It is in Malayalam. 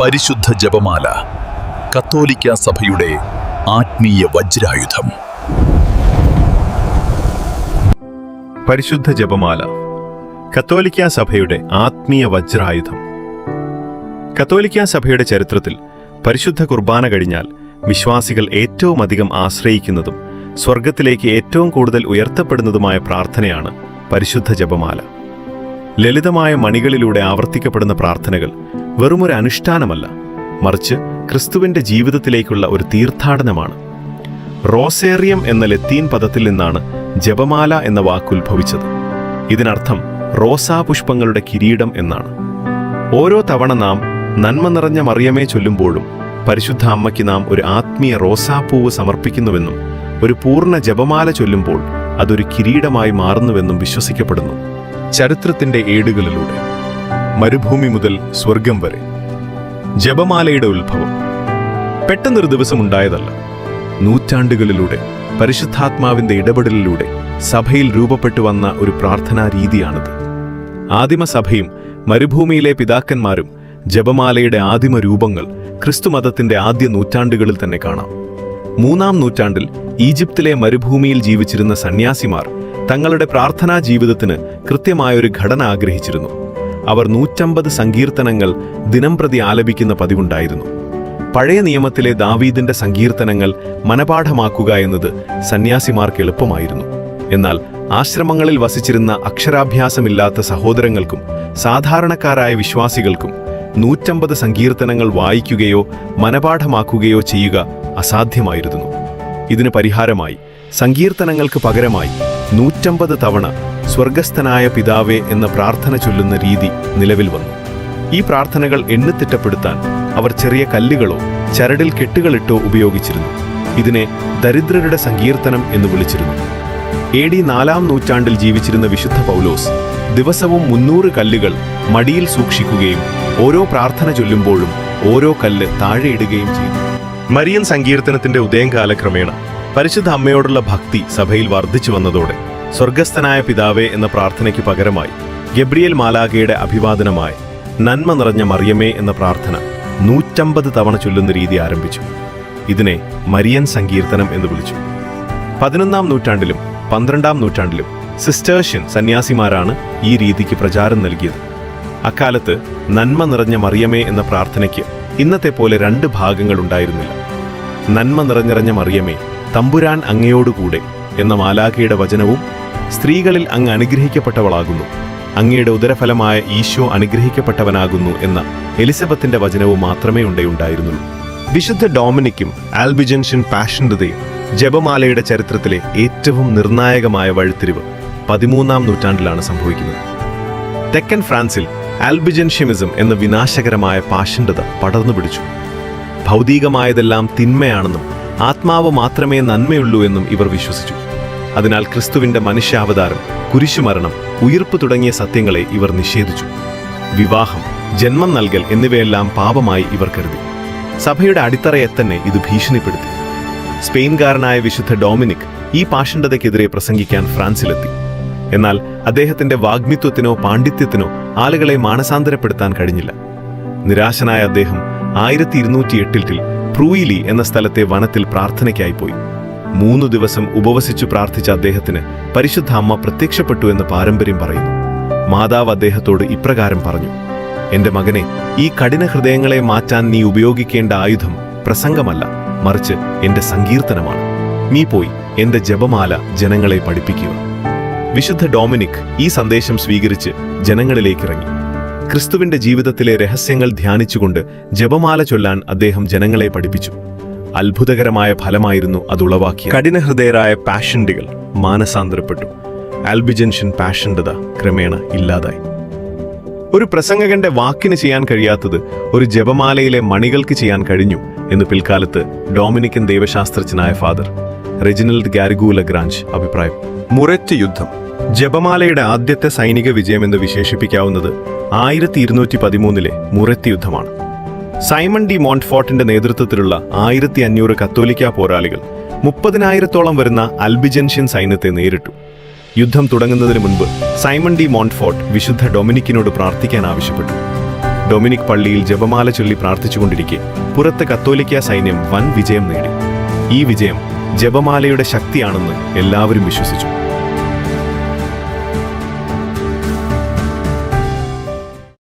പരിശുദ്ധ ജപമാല കത്തോലിക്ക സഭയുടെ ആത്മീയ വജ്രായുധം. പരിശുദ്ധ ജപമാല കത്തോലിക്ക സഭയുടെ ആത്മീയ വജ്രായുധം. കത്തോലിക്ക സഭയുടെ ചരിത്രത്തിൽ പരിശുദ്ധ കുർബാന കഴിഞ്ഞാൽ വിശ്വാസികൾ ഏറ്റവും അധികം ആശ്രയിക്കുന്നതും സ്വർഗത്തിലേക്ക് ഏറ്റവും കൂടുതൽ ഉയർത്തപ്പെടുന്നതുമായ പ്രാർത്ഥനയാണ് പരിശുദ്ധ ജപമാല. ലളിതമായ മണികളിലൂടെ ആവർത്തിക്കപ്പെടുന്ന പ്രാർത്ഥനകൾ വെറുമൊരു അനുഷ്ഠാനമല്ല മറിച്ച് ക്രിസ്തുവിന്റെ ജീവിതത്തിലേക്കുള്ള ഒരു തീർത്ഥാടനമാണ്. റോസേറിയം എന്ന ലത്തീൻ പദത്തിൽ നിന്നാണ് ജപമാല എന്ന വാക്കുത്ഭവിച്ചത് ഇതിനർത്ഥം റോസാ പുഷ്പങ്ങളുടെ കിരീടം എന്നാണ്. ഓരോ തവണ നാം നന്മ നിറഞ്ഞ മറിയമേ ചൊല്ലുമ്പോഴും പരിശുദ്ധ അമ്മയ്ക്ക് നാം ഒരു ആത്മീയ റോസാപ്പൂവ് സമർപ്പിക്കുന്നുവെന്നും ഒരു പൂർണ ജപമാല ചൊല്ലുമ്പോൾ അതൊരു കിരീടമായി മാറുന്നുവെന്നും വിശ്വസിക്കപ്പെടുന്നു. ചരിത്രത്തിന്റെ ഏടുകളിലൂടെ മരുഭൂമി മുതൽ സ്വർഗം വരെ. ജപമാലയുടെ ഉത്ഭവം. പെട്ടെന്നൊരു ദിവസം ഉണ്ടായതല്ല നൂറ്റാണ്ടുകളിലൂടെ പരിശുദ്ധാത്മാവിന്റെ ഇടപെടലിലൂടെ സഭയിൽ രൂപപ്പെട്ടു വന്ന ഒരു പ്രാർത്ഥനാ രീതിയാണിത്. ആദിമസഭയും മരുഭൂമിയിലെ പിതാക്കന്മാരും ജപമാലയുടെ ആദിമ രൂപങ്ങൾ ക്രിസ്തുമതത്തിന്റെ ആദ്യ നൂറ്റാണ്ടുകളിൽ തന്നെ കാണാം. മൂന്നാം നൂറ്റാണ്ടിൽ ഈജിപ്തിലെ മരുഭൂമിയിൽ ജീവിച്ചിരുന്ന സന്യാസിമാർ തങ്ങളുടെ പ്രാർത്ഥനാ ജീവിതത്തിന് കൃത്യമായൊരു ഘടന ആഗ്രഹിച്ചിരുന്നു. അവർ നൂറ്റമ്പത് സങ്കീർത്തനങ്ങൾ ദിനംപ്രതി ആലപിക്കുന്ന പതിവുണ്ടായിരുന്നു. പഴയ നിയമത്തിലെ ദാവീദിന്റെ സങ്കീർത്തനങ്ങൾ മനപാഠമാക്കുക എന്നത് സന്യാസിമാർക്ക് എളുപ്പമായിരുന്നു. എന്നാൽ ആശ്രമങ്ങളിൽ വസിച്ചിരുന്ന അക്ഷരാഭ്യാസമില്ലാത്ത സഹോദരങ്ങൾക്കും സാധാരണക്കാരായ വിശ്വാസികൾക്കും നൂറ്റമ്പത് സങ്കീർത്തനങ്ങൾ വായിക്കുകയോ മനപാഠമാക്കുകയോ ചെയ്യുക അസാധ്യമായിരുന്നു. ഇതിന് പരിഹാരമായി സങ്കീർത്തനങ്ങൾക്ക് പകരമായി നൂറ്റമ്പത് തവണ സ്വർഗസ്ഥനായ പിതാവേ എന്ന പ്രാർത്ഥന ചൊല്ലുന്ന രീതി നിലവിൽ വന്നു. ഈ പ്രാർത്ഥനകൾ എണ്ണിത്തിട്ടപ്പെടുത്താൻ അവർ ചെറിയ കല്ലുകളോ ചരടിൽ കെട്ടുകളിട്ടോ ഉപയോഗിച്ചിരുന്നു. ഇതിനെ ദരിദ്രരുടെ സങ്കീർത്തനം എന്ന് വിളിച്ചിരുന്നു. എ ഡി നാലാം നൂറ്റാണ്ടിൽ ജീവിച്ചിരുന്ന വിശുദ്ധ പൗലോസ് ദിവസവും മുന്നൂറ് കല്ലുകൾ മടിയിൽ സൂക്ഷിക്കുകയും ഓരോ പ്രാർത്ഥന ചൊല്ലുമ്പോഴും ഓരോ കല്ല് താഴെയിടുകയും ചെയ്തു. മരിയൻ സങ്കീർത്തനത്തിന്റെ ഉദയം കാലക്രമേണ പരിശുദ്ധ അമ്മയോടുള്ള ഭക്തി സഭയിൽ വർദ്ധിച്ചു വന്നതോടെ സ്വർഗസ്ഥനായ പിതാവേ എന്ന പ്രാർത്ഥനയ്ക്ക് പകരമായി ഗബ്രിയേൽ മാലാഖയുടെ അഭിവാദനമായി നന്മ നിറഞ്ഞ മറിയമേ എന്ന പ്രാർത്ഥന നൂറ്റമ്പത് തവണ ചൊല്ലുന്ന രീതി ആരംഭിച്ചു. ഇതിനെ മരിയൻ സങ്കീർത്തനം എന്ന് വിളിച്ചു. പതിനൊന്നാം നൂറ്റാണ്ടിലും പന്ത്രണ്ടാം നൂറ്റാണ്ടിലും സിസ്റ്റേഴ്ഷ്യൻ സന്യാസിമാരാണ് ഈ രീതിക്ക് പ്രചാരം നൽകിയത്. അക്കാലത്ത് നന്മ നിറഞ്ഞ മറിയമേ എന്ന പ്രാർത്ഥനയ്ക്ക് ഇന്നത്തെ പോലെ രണ്ട് ഭാഗങ്ങൾ ഉണ്ടായിരുന്നില്ല. നന്മ നിറഞ്ഞിറഞ്ഞ മറിയമേ തമ്പുരാൻ അങ്ങയോടുകൂടെ എന്ന മാലാഖയുടെ വചനവും സ്ത്രീകളിൽ അങ്ങ് അനുഗ്രഹിക്കപ്പെട്ടവളാകുന്നു. അങ്ങയുടെ ഉദരഫലമായ ഈശോ അനുഗ്രഹിക്കപ്പെട്ടവനാകുന്നു എന്ന എലിസബത്തിന്റെ വചനവും മാത്രമേ ഉണ്ടയുണ്ടായിരുന്നുള്ളൂ വിശുദ്ധ ഡോമിനിക്കും ആൽബിജൻഷൻ പാഷൻഡതയും ജപമാലയുടെ ചരിത്രത്തിലെ ഏറ്റവും നിർണായകമായ വഴിത്തിരിവ് പതിമൂന്നാം നൂറ്റാണ്ടിലാണ് സംഭവിക്കുന്നത്. തെക്കൻ ഫ്രാൻസിൽ ആൽബിജൻഷ്യമിസം എന്ന വിനാശകരമായ പാഷൻഡത പടർന്നു പിടിച്ചു. ഭൗതികമായതെല്ലാം തിന്മയാണെന്നും ആത്മാവ് മാത്രമേ നന്മയുള്ളൂ എന്നും ഇവർ വിശ്വസിച്ചു. അതിനാൽ ക്രിസ്തുവിന്റെ മനുഷ്യാവതാരം കുരിശുമരണം ഉയിർപ്പ് തുടങ്ങിയ സത്യങ്ങളെ ഇവർ നിഷേധിച്ചു. വിവാഹം ജന്മം നൽകൽ എന്നിവയെല്ലാം പാപമായി ഇവർ കരുതി. സഭയുടെ അടിത്തറയെ തന്നെ ഇത് ഭീഷണിപ്പെടുത്തി. സ്പെയിൻകാരനായ വിശുദ്ധ ഡോമിനിക് ഈ പാഷണ്ഡതയ്ക്കെതിരെ പ്രസംഗിക്കാൻ ഫ്രാൻസിലെത്തി. എന്നാൽ അദ്ദേഹത്തിന്റെ വാഗ്മിത്വത്തിനോ പാണ്ഡിത്യത്തിനോ ആളുകളെ മാനസാന്തരപ്പെടുത്താൻ കഴിഞ്ഞില്ല. നിരാശനായ അദ്ദേഹം ആയിരത്തി ഇരുന്നൂറ്റി എട്ടിൽ പ്രൂയിലി എന്ന സ്ഥലത്തെ വനത്തിൽ പ്രാർത്ഥനയ്ക്കായി പോയി. മൂന്നു ദിവസം ഉപവസിച്ചു പ്രാർത്ഥിച്ച അദ്ദേഹത്തിന് പരിശുദ്ധ അമ്മ പ്രത്യക്ഷപ്പെട്ടു എന്ന് പാരമ്പര്യം പറയുന്നു. മാതാവ് അദ്ദേഹത്തോട് ഇപ്രകാരം പറഞ്ഞു എന്റെ മകനെ ഈ കഠിന ഹൃദയങ്ങളെ മാറ്റാൻ നീ ഉപയോഗിക്കേണ്ട ആയുധം പ്രസംഗമല്ല മറിച്ച് എന്റെ സങ്കീർത്തനമാണ്. നീ പോയി എന്റെ ജപമാല ജനങ്ങളെ പഠിപ്പിക്കുക. വിശുദ്ധ ഡൊമിനിക് ഈ സന്ദേശം സ്വീകരിച്ച് ജനങ്ങളിലേക്ക് ഇറങ്ങി ക്രിസ്തുവിന്റെ ജീവിതത്തിലെ രഹസ്യങ്ങൾ ധ്യാനിച്ചുകൊണ്ട് ജപമാല ചൊല്ലാൻ അദ്ദേഹം ജനങ്ങളെ പഠിപ്പിച്ചു. അത്ഭുതകരമായ ഫലമായിരുന്നു അത് അതുളവാക്കിയ കഠിനഹൃദയരായ പാഷൻഡികൾ മാനസാന്തരപ്പെട്ടു. ആൽബിജൻഷൻ പാഷൻഡത ക്രമേണ ഇല്ലാതായി. ഒരു പ്രസംഗകന്റെ വാക്കിന് ചെയ്യാൻ കഴിയാത്തത് ഒരു ജപമാലയിലെ മണികൾക്ക് ചെയ്യാൻ കഴിഞ്ഞു എന്ന് പിൽക്കാലത്ത് ഡോമിനിക്കൻ ദൈവശാസ്ത്രജ്ഞനായ ഫാദർ റെജിനൽഡ് ഗാരിഗൂല ഗ്രാഞ്ച് അഭിപ്രായം. മുററ്റ് യുദ്ധം. ജപമാലയുടെ ആദ്യത്തെ സൈനിക വിജയമെന്ന് വിശേഷിപ്പിക്കാവുന്നത് ആയിരത്തി ഇരുന്നൂറ്റി പതിമൂന്നിലെ മുററ്റ് യുദ്ധമാണ്. സൈമൺ ഡി മോൺട്ട്ഫോർട്ടിന്റെ നേതൃത്വത്തിലുള്ള ആയിരത്തി അഞ്ഞൂറ് കത്തോലിക്ക പോരാളികൾ മുപ്പതിനായിരത്തോളം വരുന്ന അൽബിജൻഷ്യൻ സൈന്യത്തെ നേരിട്ടു. യുദ്ധം തുടങ്ങുന്നതിന് മുൻപ് സൈമൺ ഡി മോൺട്ട്ഫോർട്ട് വിശുദ്ധ ഡൊമിനിക്കിനോട് പ്രാർത്ഥിക്കാൻ ആവശ്യപ്പെട്ടു. ഡൊമിനിക് പള്ളിയിൽ ജപമാല ചൊല്ലി പ്രാർത്ഥിച്ചുകൊണ്ടിരിക്കെ പുറത്ത് കത്തോലിക്ക സൈന്യം വൻ വിജയം നേടി. ഈ വിജയം ജപമാലയുടെ ശക്തിയാണെന്ന് എല്ലാവരും വിശ്വസിച്ചു.